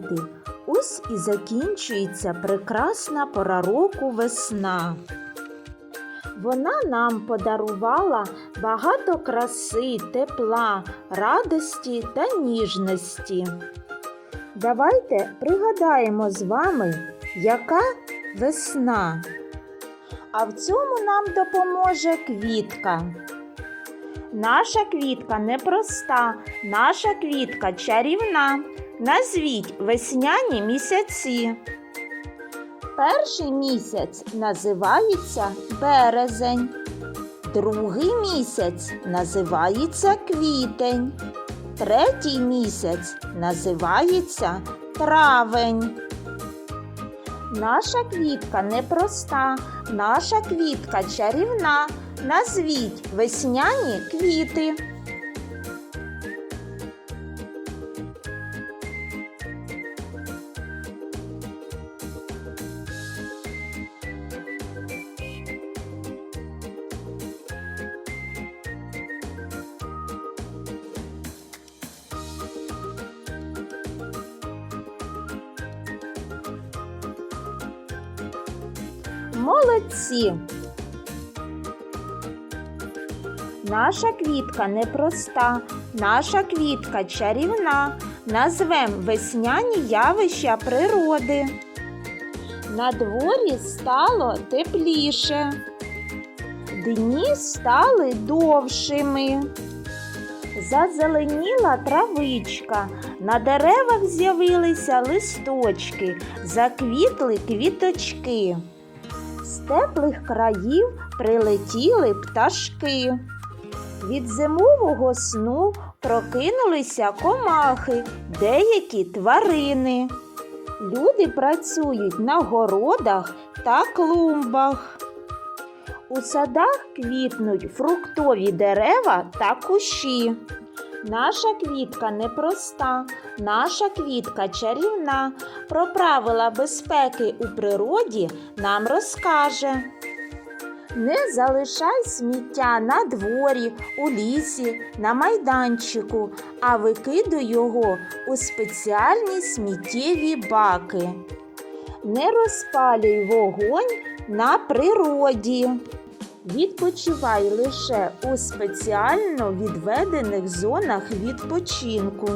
діти, ось і закінчується прекрасна пора року весна. Вона нам подарувала багато краси, тепла, радості та ніжності. Давайте пригадаємо з вами, яка весна. А в цьому нам допоможе квітка. Наша квітка непроста, наша квітка чарівна. Назвіть весняні місяці. Перший місяць називається березень. Другий місяць називається квітень. Третій місяць називається травень. Наша квітка непроста, наша квітка чарівна. Назвіть весняні квіти. Молодці! Наша квітка непроста, наша квітка чарівна. Назвем весняні явища природи. На дворі стало тепліше, дні стали довшими. Зазеленіла травичка, на деревах з'явилися листочки, заквітли квіточки. З теплих країв прилетіли пташки. Від зимового сну прокинулися комахи, деякі тварини. Люди працюють на городах та клумбах. У садах квітнуть фруктові дерева та кущі. Наша квітка непроста, наша квітка чарівна. Про правила безпеки у природі нам розкаже. Не залишай сміття на дворі, у лісі, на майданчику, а викидуй його у спеціальні сміттєві баки. Не розпалюй вогонь на природі. Відпочивай лише у спеціально відведених зонах відпочинку.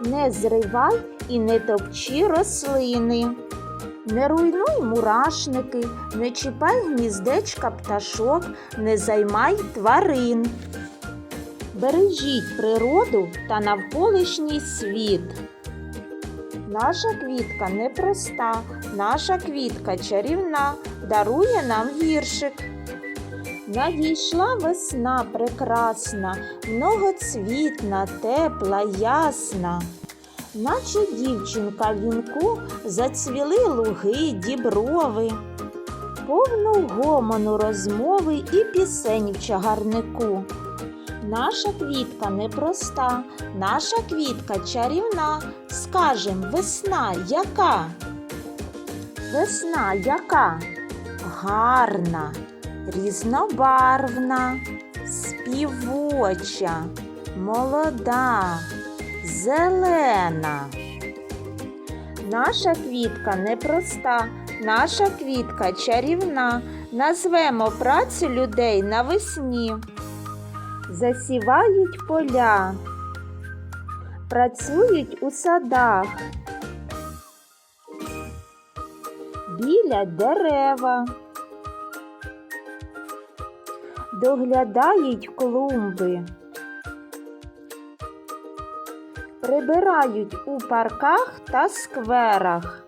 Не зривай і не топчи рослини. Не руйнуй мурашники, не чіпай гніздечка пташок, не займай тварин. Бережіть природу та навколишній світ. Наша квітка непроста, наша квітка чарівна, дарує нам віршик. Надійшла весна прекрасна, многоцвітна, тепла, ясна. Наче дівчинка в вінку зацвіли луги, діброви, повну гомону розмови і пісень в чагарнику. Наша квітка непроста, наша квітка чарівна. Скажем, весна яка? Весна яка? Гарна, різнобарвна, співоча, молода, зелена. Наша квітка непроста, наша квітка чарівна. Назвемо працю людей навесні. Засівають поля, працюють у садах, біля дерева, доглядають клумби, прибирають у парках та скверах,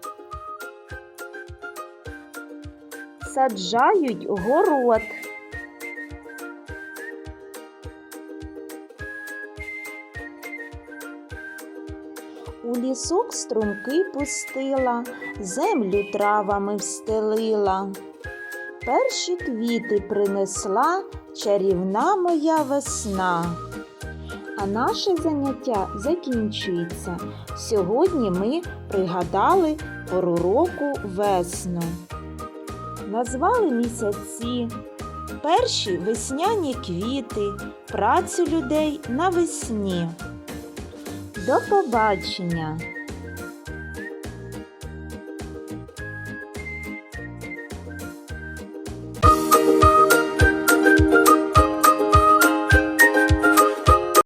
саджають город. У лісок струмки пустила, землю травами встелила. Перші квіти принесла чарівна моя весна. А наше заняття закінчується. Сьогодні ми пригадали пору року весну. Назвали місяці, перші весняні квіти, працю людей навесні. До побачення!